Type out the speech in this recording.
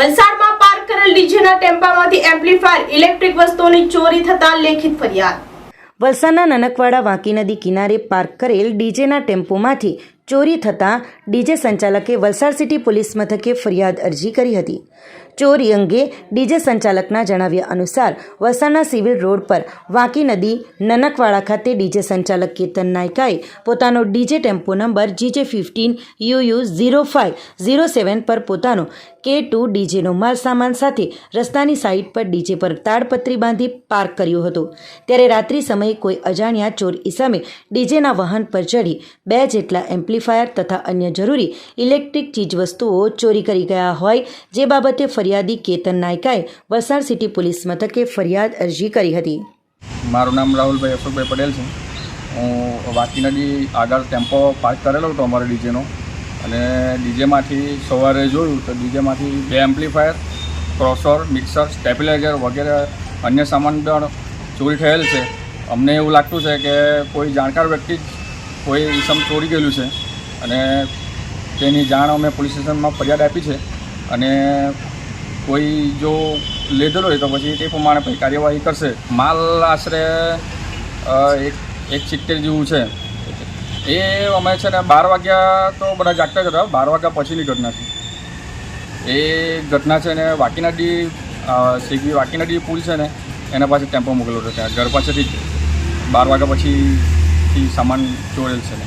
વલસાડમાં પાર્ક કરેલ ડીજેના ટેમ્પામાંથી amplifier, electric વસ્તુઓની ચોરી થતા લેખિત ફરિયાદ. વલસાડના નનકવાડા વાંકી નદી કિનારે પાર્ક કરેલ ડીજેના ટેમ્પોમાંથી ચોરી થતાં ડીજે સંચાલકે વલસાડ સિટી પોલીસ મથકે ફરિયાદ અરજી કરી હતી. ચોરી અંગે ડીજે સંચાલકના જણાવ્યા અનુસાર વલસાડના સિવિલ રોડ પર વાંકી નદી નનકવાડા ખાતે ડીજે સંચાલક કેતન નાયકાએ પોતાનો DJ tempo number GJ fifteen UU zero five zero seven પર પોતાનો કે ટુ ડીજેનો માલ સામાન સાથે રસ્તાની સાઇડ પર ડીજે પર તાડપત્રી બાંધી પાર્ક કર્યો હતો. ત્યારે રાત્રિ સમયે કોઈ અજાણ્યા ચોર ઈસામે ડીજેના વાહન પર ચડી બે જેટલા એમ્પ્લીફાયર તથા અન્ય જરૂરી ઇલેક્ટ્રિક ચીજવસ્તુઓ ચોરી કરી ગયા હોય, જે બાબતે ફરિયાદી કેતન નાયકાએ વલસાડ સિટી પોલીસ મથકે ફરિયાદ અરજી કરી હતી. મારું નામ રાહુલભાઈ અશોકભાઈ પટેલ છે. હું વાકી નદી આગળ ટેમ્પો પાર્ક કરેલો હતો અમારો ડીજેનો. અને ડીજેમાંથી સવારે જોયું તો ડીજેમાંથી બે એમ્પ્લીફાયર, ક્રોસર, મિક્સર, સ્ટેબિલાઇઝર વગેરે અન્ય સામાન પણ ચોરી થયેલ છે. અમને એવું લાગતું છે કે કોઈ જાણકાર વ્યક્તિ કોઈ ઇસમ ચોરી ગયેલું છે. અને તેની જાણ અમે પોલીસ સ્ટેશનમાં ફરિયાદ આપી છે. અને કોઈ જો લીધેલો હોય તો પછી તે પ્રમાણે પછી કાર્યવાહી કરશે. માલ આશરે એક એક સિત્તેર જેવું છે. એ અમે છે ને બાર વાગ્યા તો બધા જાગતા જ હતા. બાર વાગ્યા પછીની ઘટના છે. એ ઘટના છે ને વાકીનાડી શેગવી વાકીનાડી પુલ છે ને, એના પાસે ટેમ્પો મોકલેલો હતો ત્યાં. ઘર પાસેથી જ. બાર વાગ્યા પછીથી સામાન ચોરેલ છે ને.